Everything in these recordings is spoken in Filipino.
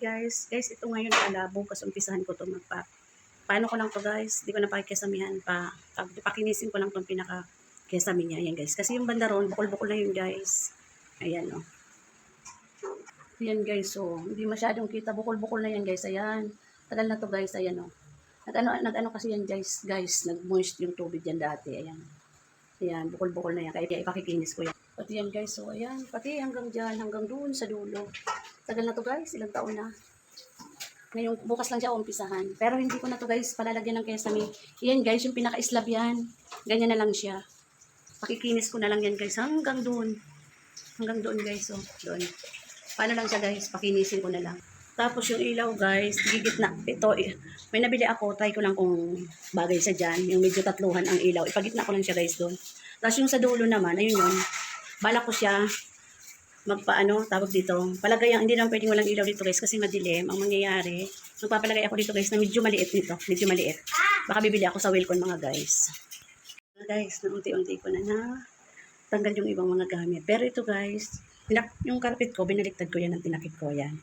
guys. Guys, ito ngayon alabo kasi umpisahan ko to magpa. Paano ko lang to guys? Di ko na pakikesamihan pa. Pag pakinisin ko lang tong pinaka kesami niya. Ayan guys. Kasi yung banda ron, bukol-bukol na yun guys. Ayan oh. Ayan guys, so hindi masyadong kita. Bukol-bukol na yan guys. Ayan. Tagal na to guys. Ayan oh. Nag-ano, nag-ano kasi yan guys. Guys, nag-moist yung tubig yan dati. Ayan. Ayan, bukol-bukol na yan. Kaya ipakikinis ko yan. Pati yan guys, so ayan. Pati hanggang dyan, hanggang doon sa dulo. Tagal na to guys, ilang taon na. Ngayon, bukas lang siya umpisahan. Pero hindi ko na to guys, palalagyan ng kesame. Yan guys, yung pinaka-islab yan. Ganyan na lang siya. Pakikinis ko na lang yan guys, hanggang doon. Hanggang doon guys, oh. Doon. Paano lang siya guys, pakinisin ko na lang. Tapos yung ilaw guys, gigit na. Ito, may nabili ako, try ko lang kung bagay sa dyan. Yung medyo tatluhan ang ilaw. Ipagitna ko lang siya guys doon. Tapos yung sa dulo naman, ayun yun. Balak ko siya magpaano, tawag dito. Palagay ang, hindi naman pwedeng walang ilaw dito guys kasi madilim. Ang mangyayari, magpapalagay ako dito guys na medyo maliit nito. Medyo maliit. Baka bibili ako sa Wilcon mga guys. Mga guys, unti-unti ko na na tanggal yung ibang mga gamit. Pero ito guys, yung carpet ko, binaliktad ko yan ng tinakip ko yan.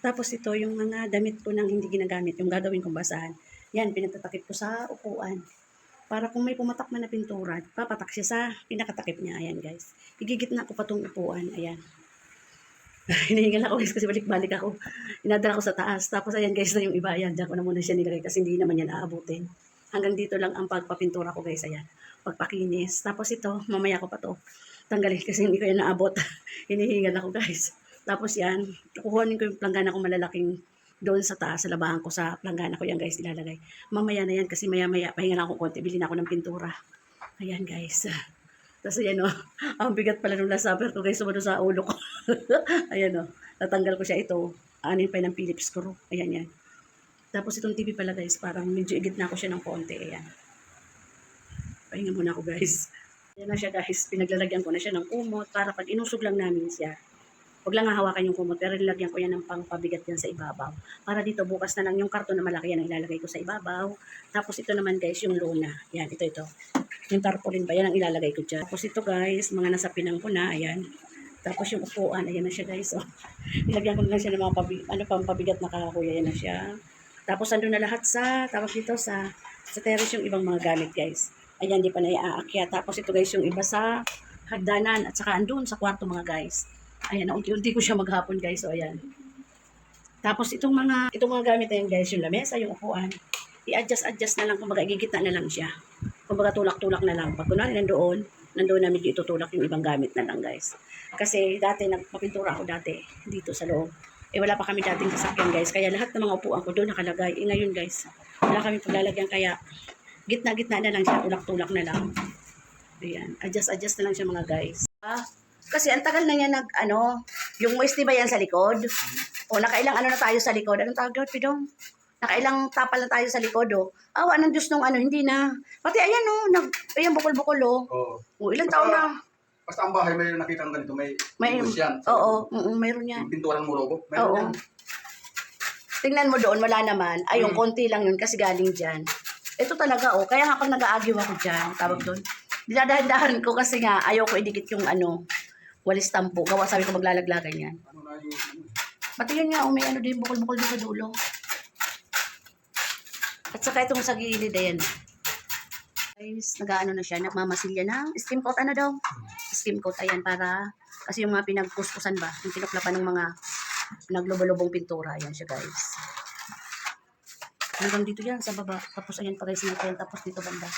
Tapos ito, yung mga damit ko nang hindi ginagamit, yung gagawin kong basahan, yan, pinatatakip ko sa upuan. Para kung may pumatak man na pintura, papatak siya sa pinakatakip niya. Ayan, guys. Igigitna ko pa tong upuan. Ayan. Hinihingal ako guys kasi balik-balik ako. Inadala ko sa taas. Tapos ayan guys na yung iba. Ayan, dyan ko na muna siya nilagay kasi hindi naman yan aabutin. Hanggang dito lang ang pagpapintura ko guys. Ayan. Pagpakinis. Tapos ito, mamaya ko pa to tanggalin kasi hindi ko yan naabot. Hinihingal ako guys. Tapos yan, kukuhanin ko yung planggana ko malalaking doon sa taas, sa labahan ko sa planggana ko yan guys, ilalagay. Mamaya na yan kasi maya-maya, pahinga lang ako konti, bilhin ako ng pintura. Ayan guys. Tapos ayan o, ang bigat pala nung last supper ko guys, sumano sa ulo ko. ayan o, natanggal ko siya ito. Anin pa ng Philips screw. Ayan yan. Tapos itong TV pala guys, parang medyo igit na ako siya ng konti. Ayan. Pahinga muna ako guys. Ayan na siya guys, pinaglalagyan ko na siya ng kumot para pag inusog lang namin siya. Huwag lang hawakan yung kumot, pero nilagyan ko yan ng pangpabigat yan sa ibabaw. Para dito bukas na lang yung karton na malaki yan ang ilalagay ko sa ibabaw. Tapos ito naman guys, yung lona. Yan, ito, ito. Yung tarpaulin ba, yan ang ilalagay ko dyan. Tapos ito guys, mga nasa pinang ko na, ayan. Tapos yung upuan, ayan na siya guys. Oh. Nilagyan ko na lang siya ng mga pabi, ano, pampabigat na kahoy, ayan na siya. Tapos andun na lahat sa, tapos dito sa, sa terrace yung ibang mga gamit guys. Ayan, di pa na iaakyat. Tapos ito guys, yung iba sa hagdanan at saka andun sa kwarto mga guys. Ayan, unti-unti ko siya maghapon guys. So, ayan. Tapos itong mga, itong mga gamit na yan guys, yung lamesa, yung upuan, i-adjust-adjust na lang, kumbaga igigita na lang siya. Kumbaga tulak-tulak na lang. Pag kunwari nandoon, nandoon namin dito tulak yung ibang gamit na lang guys. Kasi dati, nagpapintura ako dati dito sa loob. Eh wala pa kami dating sasakyan guys. Kaya lahat ng mga upuan ko doon nakalagay. Eh ngayon guys, wala kami paglalagyan. Kaya gitna-gitna na lang siya, tulak-tulak na lang. Ayan, adjust-adjust na lang siya mga guys. Ah, kasi ang tagal na niya nag, ano, yung moisty ba yan sa likod? O nakailang ano na tayo sa likod? Anong tawag doon, Pidong? Nakailang tapal na tayo sa likod, oh. Awa ng Diyos nung ano, hindi na. Pati ayan, oh, nag, ayan, bukol-bukol, oh. Oo. O, ilang taon na. Basta ang bahay may nakita ng ganito, may May, may yan. oo, mm, mayroon yan. Yung pinturan mo logo, meron Oo. yan. Tingnan mo doon, wala naman. Ay, yung Mm. konti lang yun kasi galing dyan. Ito talaga, oh. Kaya nga pag nag-aagyo ako dyan, tawag doon. Dinadahan ko kasi nga, ayaw ko idikit yung ano, walis tampo. Gawa sabi ko maglalaglagan yan. Pati yun nga, may ano din, bukol-bukol din sa dulo. At saka itong sa gilid, ayan. Guys, nag-ano na siya, nagmamasilya na. Steam coat, ano daw? Steam coat, ayan, para, kasi yung mga pinagkuskusan ba, yung tinuklapan ng mga naglubulubong pintura, ayan siya, guys. Hanggang dito yan, sa baba. Tapos ayan pa guys, natin. Tapos dito banda.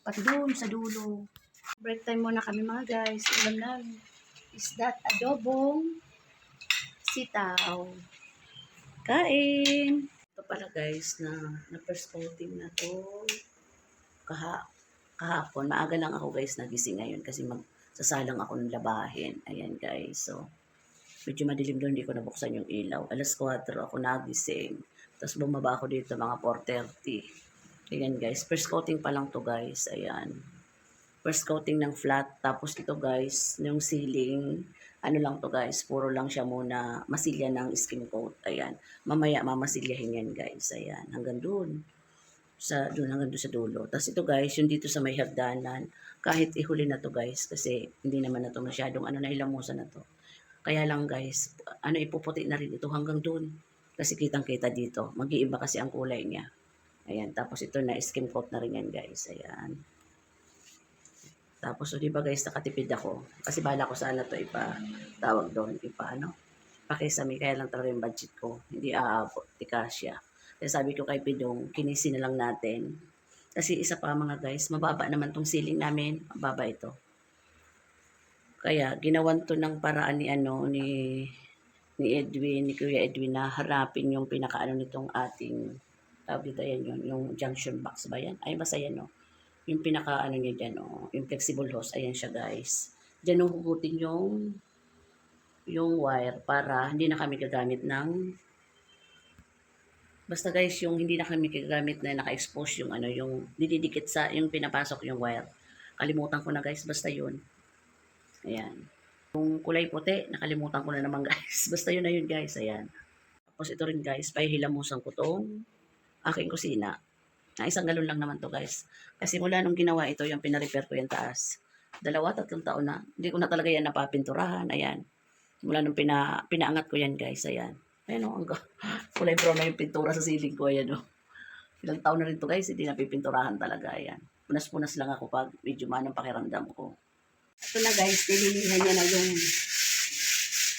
Pati doon, sa dulo. Break time muna kami mga guys. Ulam namin. Is that adobong sitaw? Kain! Ito pala guys, na, na first coating na to. Kaha, kahapon. Maaga lang ako guys nagising ngayon kasi magsasalang ako ng labahin. Ayan guys, so medyo madilim doon, hindi ko nabuksan yung ilaw. Alas 4 ako nagising. Tapos bumaba ako dito mga 4.30. Ayan guys, first coating pa lang to guys. Ayan. First coating ng flat. Tapos ito guys, yung ceiling, ano lang to guys, puro lang siya muna masilya ng skin coat. Ayan. Mamaya mamasilyahin yan guys. Ayan. Hanggang doon. Sa, doon hanggang doon sa dulo. Tapos ito guys, yung dito sa may hagdanan, kahit ihuli na to guys, kasi hindi naman na to masyadong ano na ilamusan na to. Kaya lang guys, ano ipuputi na rin ito hanggang doon. Kasi kitang-kita dito. Mag-iiba kasi ang kulay niya. Ayan. Tapos ito na, skim coat na rin yan, guys. Ayan. Tapos, so, di ba guys, nakatipid ako. Kasi bala ko sana to ipa, tawag doon, ipa ano, pakisami. Kaya lang talaga yung budget ko. Hindi aabot, di kasya. Kaya sabi ko kay Pidong, kinisi na lang natin. Kasi isa pa mga guys, mababa naman tong ceiling namin. Mababa ito. Kaya ginawan to ng paraan ni ano ni ni Edwin, ni Kuya Edwin na harapin yung pinakaano nitong ating tawag dito yan yun, yung junction box ba yan? Ay basta yan no. Yung pinaka ano niya dyan no, yung flexible hose, ayan siya guys. Diyan huhugutin yung yung wire para hindi na kami gagamit ng Basta guys, yung hindi na kami gagamit na naka-expose yung ano, yung dididikit sa, yung pinapasok yung wire. Kalimutan ko na guys, basta yun. Ayan. Yung kulay puti, nakalimutan ko na naman guys. Basta yun na yun guys, ayan. Tapos ito rin guys, pahihilamusan ko tong aking kusina. Na isang galon lang naman to guys. Kasi mula nung ginawa ito, yung pinarepair ko yung taas. Dalawa, tatlong taon na. Hindi ko na talaga yan napapinturahan. Ayan. Mula nung pina, pinaangat ko yan guys. Ayan. Ayan o, ang ga- kulay brown na yung pintura sa ceiling ko. Ayan o. Ilang taon na rin to guys, hindi napipinturahan talaga. Ayan. Punas-punas lang ako pag medyo manang pakiramdam ko. Ito na guys, nililihan niya na yung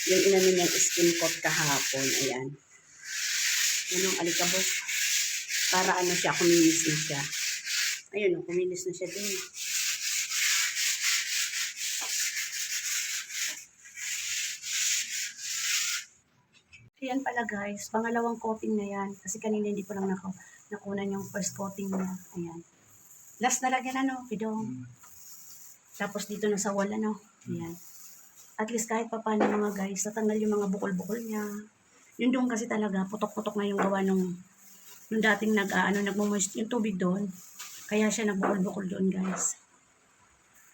yung inano niyang skin coat kahapon. Ayan. Yan ang alikabok. Para ano siya, kuminis na siya. Ayun o, kuminis na siya din. Ayan pala guys, pangalawang coating na yan. Kasi kanina hindi ko lang nako, nakunan yung first coating niya. Ayan. Last na lagyan ano, pidong. Tapos dito na sa wall ano. Ayan. At least kahit pa paano mga guys, natanggal yung mga bukol-bukol niya. Yun doon kasi talaga, putok-putok na yung gawa nung, nung dating nag, ah, ano, nagmumoist yung tubig doon. Kaya siya nagbukol-bukol doon guys.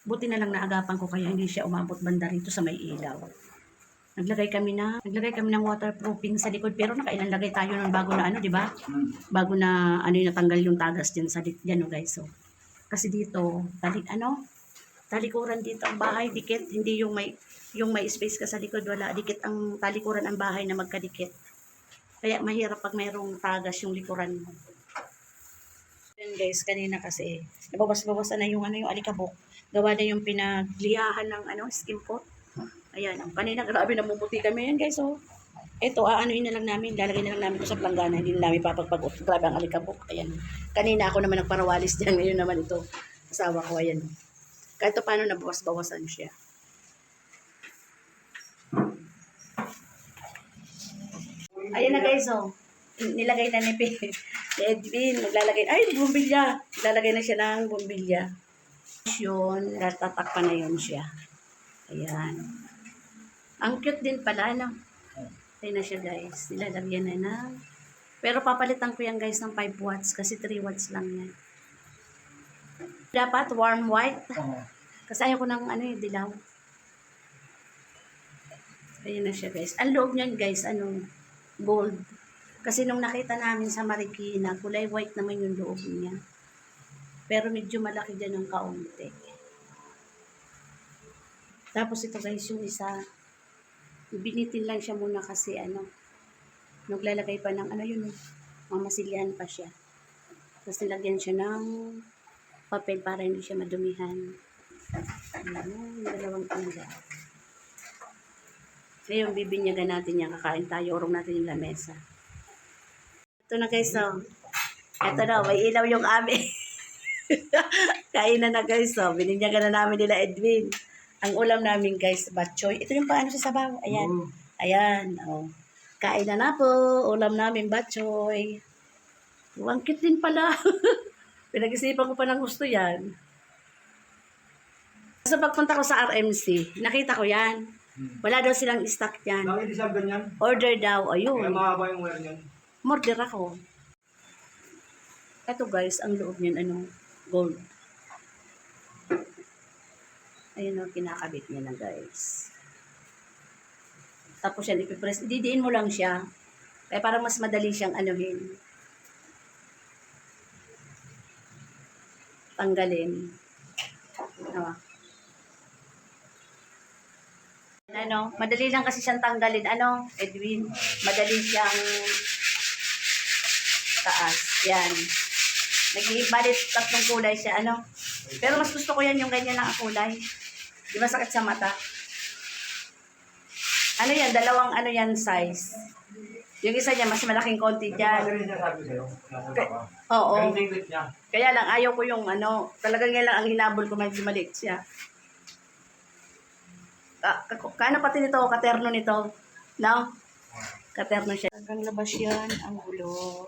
Buti na lang naagapan ko kaya hindi siya umabot banda rito sa may ilaw. Naglagay kami na, naglagay kami ng waterproofing sa likod pero nakailan lagay tayo ng bago na ano, di ba? Bago na ano yung natanggal yung tagas diyan sa diyan no guys. So, kasi dito, tali ano? Talikuran dito ang bahay dikit, hindi yung may yung may space ka sa likod wala dikit ang talikuran ang bahay na magkadikit. Kaya mahirap pag mayroong tagas yung likuran mo. Yan guys, kanina kasi nabawas-bawasan na yung ano yung alikabok. Gawa na yung pinaglihahan ng ano skin coat. Ayan, ang kanina grabe namumuti kami yan guys, oh. Ito, aanuin na lang namin, lalagay na lang namin ito sa planggana, hindi na namin papagpag Grabe ang alikabok, ayan. Kanina ako naman nagparawalis dyan, ngayon naman ito, asawa ko, ayan. Kahit paano nabawas-bawasan siya. Ayan na guys, oh. Nilagay na ni, P- ni Edwin, maglalagay, ay, bumbilya. Lalagay na siya ng bumbilya. Yun, tatakpan na yun siya. Ayan. Ang cute din pala, no? Ayan na siya, guys. Nilalagyan na na. Pero papalitan ko yan, guys, ng 5 watts kasi 3 watts lang yan. Dapat warm white. Kasi ayaw ko ng ano yung dilaw. Ayan na siya, guys. Ang loob niyan, guys, ano, gold. Kasi nung nakita namin sa Marikina, kulay white naman yung loob niya. Pero medyo malaki dyan ng kaunti. Tapos ito guys, yung isa, binitin lang siya muna kasi ano, naglalagay pa ng ano yun, mamasilyan pa siya. Tapos nilagyan siya ng papel para hindi siya madumihan. Ayan, dalawang tangga. Ngayon, bibinyagan natin yan. Kakain tayo, urong natin yung lamesa. Ito na guys, oh. Ito na, may ilaw yung amin. Kain na na guys, oh. Bininyagan na namin nila Edwin. Ang ulam namin guys, batchoy. Ito yung paano sa sabaw. Ayan. Ayan, oh. Kain na na po. Ulam namin, batchoy. Ang cute din pala. Pinag-isipan ko pa ng gusto yan. Sa pagpunta ko sa RMC, nakita ko yan. Wala daw silang stock yan. Bakit isang ganyan? Order daw, Kaya ayun. mahaba yung wire niyan. Morder ako. Ito guys, ang loob niyan, ano, gold. Ayun o, kinakabit niya na guys. Tapos yan, ipipress. Didiin mo lang siya. Kaya parang mas madali siyang anuhin. Tanggalin. Ano? Ano, madali lang kasi siyang tanggalin. Ano, Edwin, madali siyang taas. Yan. Nag-ibalit tatlong kulay siya, ano? Pero mas gusto ko yan yung ganyan lang ang kulay. Di ba sakit sa mata? Ano yan? Dalawang ano yan size. Yung isa niya, mas malaking konti dyan. Oo. Kaya lang, ayaw ko yung ano, talagang yan lang ang hinabol ko, medyo maliit siya. Ka, ka, kaano pati nito, katerno nito. No? Katerno siya. Hanggang labas yan, ang gulo.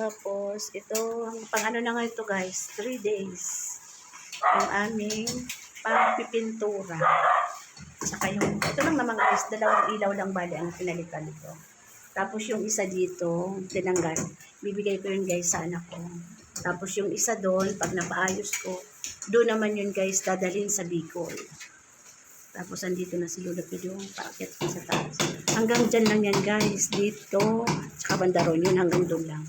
Tapos, ito, ang pang ano na nga ito guys, 3 days. Ang aming pagpipintura. Saka yung, ito lang naman guys, dalawang ilaw lang bali ang pinalitan nito. Tapos yung isa dito, tinanggal. Bibigay ko yun guys sa anak ko. Tapos yung isa doon, pag napaayos ko, doon naman yun guys, dadalhin sa Bicol. Tapos andito na si Lola Pido, paakyat ko sa taas. Hanggang dyan lang yan guys, dito, tsaka bandaron yun, hanggang doon lang.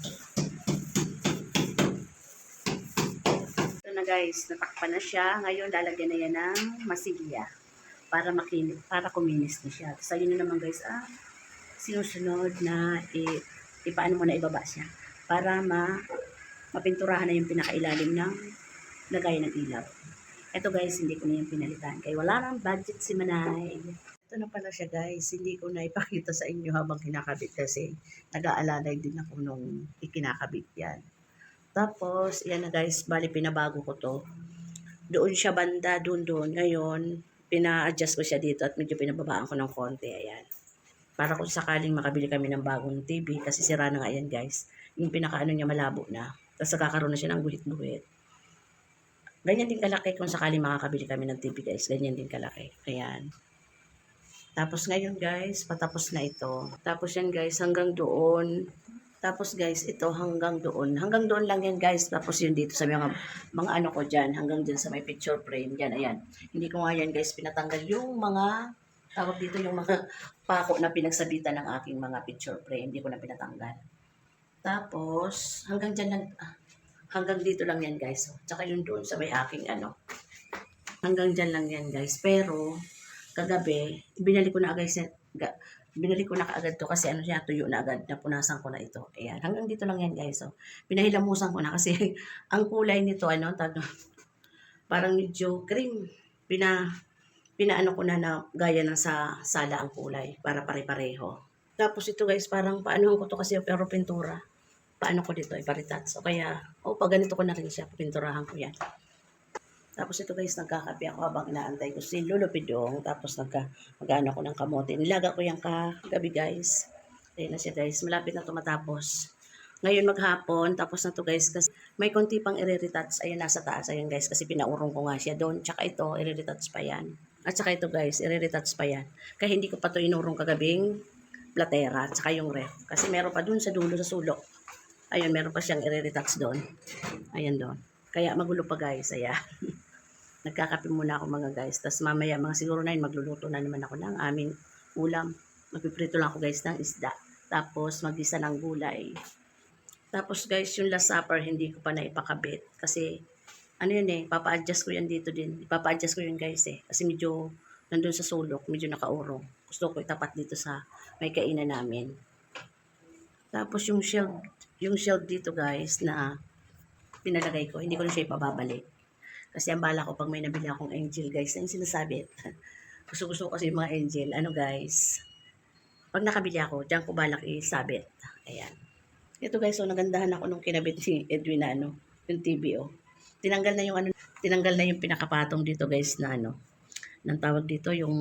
Ito na guys, natakpan na siya. Ngayon, lalagyan na yan ng masigya para makinis, para kuminis na siya. Tapos ayun na naman guys, ah, sinusunod na i, ipaano mo na ibaba siya para ma mapinturahan na yung pinakailalim ng lagayan ng ilaw. Ito guys, hindi ko na yung pinalitan. Kaya wala nang budget si Manay. Ito na pala siya guys. Hindi ko na ipakita sa inyo habang kinakabit kasi nag-aalalay din ako nung ikinakabit yan. Tapos, yan na guys, bali pinabago ko to. Doon siya banda, doon doon. Ngayon, pina-adjust ko siya dito at medyo pinababaan ko ng konti. Ayan. Para kung sakaling makabili kami ng bagong TV, kasi sira na nga yan guys. Yung pinakaano niya malabo na. Tapos kakaroon na siya ng guhit-guhit. Ganyan din kalaki kung sakaling makakabili kami ng TV guys. Ganyan din kalaki. Ayan. Tapos ngayon guys, patapos na ito. Tapos yan guys, hanggang doon. Tapos guys, ito hanggang doon. Hanggang doon lang yan guys. Tapos yun dito sa mga, mga ano ko dyan. Hanggang dyan sa may picture frame. Yan, ayan. Hindi ko nga yan guys pinatanggal yung mga, tawag dito yung mga pako na pinagsabitan ng aking mga picture frame. Hindi ko na pinatanggal. Tapos, hanggang dyan lang, ah, hanggang dito lang yan guys. Tsaka yun doon sa may aking ano. Hanggang dyan lang yan guys. Pero, kagabi, binali ko na agad sa, ga, binali ko na kaagad to kasi ano siya, tuyo na agad, napunasan ko na ito. Ayan, hanggang dito lang yan guys. So, pinahilamusan ko na kasi ang kulay nito, ano, tag, parang medyo cream. Pina, pinaano ko na na gaya ng sa sala ang kulay para pare-pareho. Tapos ito guys, parang paano ko to kasi pero pintura. Paano ko dito, iparitats. O kaya, o pag ganito ko na rin siya, pinturahan ko yan. Tapos ito guys, nagkakape ako habang inaantay ko si Lolo. Tapos nagka, mag-ano ko ng kamote. Nilaga ko yung kagabi guys. Ayun na siya guys, malapit na ito matapos. Ngayon maghapon, tapos na to guys. Kasi may konti pang i-retouch. Ayun, nasa taas. Ayun guys, kasi pinaurong ko nga siya doon. Tsaka ito, i-retouch pa yan. At saka ito guys, i-retouch pa yan. Kaya hindi ko pa to inurong kagabing platera. Tsaka yung ref. Kasi meron pa doon sa dulo sa sulok. Ayun, meron pa siyang i-retouch doon. Ayan doon. Kaya magulo pa guys. Ayan. Nagkakape muna ako mga guys. Tapos mamaya, mga siguro na yun, magluluto na naman ako ng aming ulam. Magpiprito lang ako guys ng isda. Tapos magisa ng gulay. Tapos guys, yung last supper, hindi ko pa na ipakabit. Kasi, ano yun eh, papa-adjust ko yan dito din. Ipapa-adjust ko yun guys eh. Kasi medyo, nandun sa sulok, medyo nakaurong. Gusto ko itapat dito sa may kainan namin. Tapos yung shield, yung shield dito guys na pinalagay ko, hindi ko na siya ipababalik. Kasi ang bala ko pag may nabili akong angel guys, na yung sinasabit. gusto gusto ko kasi yung mga angel. Ano guys, pag nakabili ako, diyan ko balak isabit. Ayan. Ito guys, so nagandahan ako nung kinabit ni Edwin na ano, yung TV oh. Tinanggal na yung ano, tinanggal na yung pinakapatong dito guys na ano, nang tawag dito yung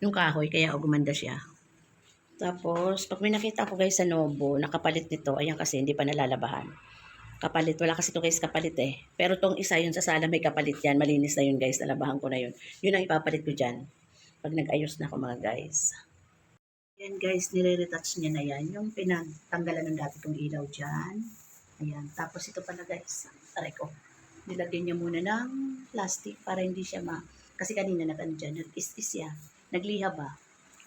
yung kahoy, kaya oh, gumanda siya. Tapos, pag may nakita ko guys sa Nobo, nakapalit nito, ayan kasi hindi pa nalalabahan. Kapalit, wala kasi ito guys kapalit eh. Pero tong isa yun sa sala may kapalit yan, malinis na yun guys, nalabahan ko na yun. Yun ang ipapalit ko dyan. Pag nag-ayos na ako mga guys. Yan guys, nire-retouch niya na yan. Yung pinatanggalan ng dati kong ilaw dyan. Ayan. Tapos ito pala guys, aray ko. Nilagyan niya muna ng plastic para hindi siya ma... Kasi kanina nag-ano dyan, nag-is-is siya. Nagliha ba?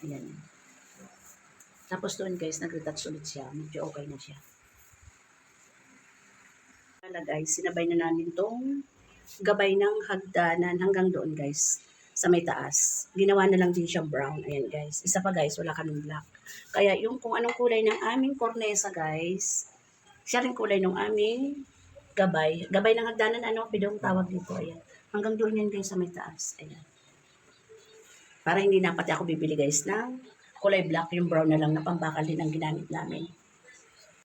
Ayan. Tapos doon guys, nag-retouch ulit siya. Medyo okay na siya. Wala guys, sinabay na namin tong gabay ng hagdanan hanggang doon guys. sa may taas. Ginawa na lang din siya brown. Ayan guys. Isa pa guys, wala kaming black. Kaya yung kung anong kulay ng aming cornesa guys, siya rin kulay ng aming gabay. Gabay ng hagdanan, ano, pidong tawag dito. Ayan. Hanggang doon yan guys sa may taas. Ayan. Para hindi na pati ako bibili guys ng kulay black, yung brown na lang na pambakal din ang ginamit namin.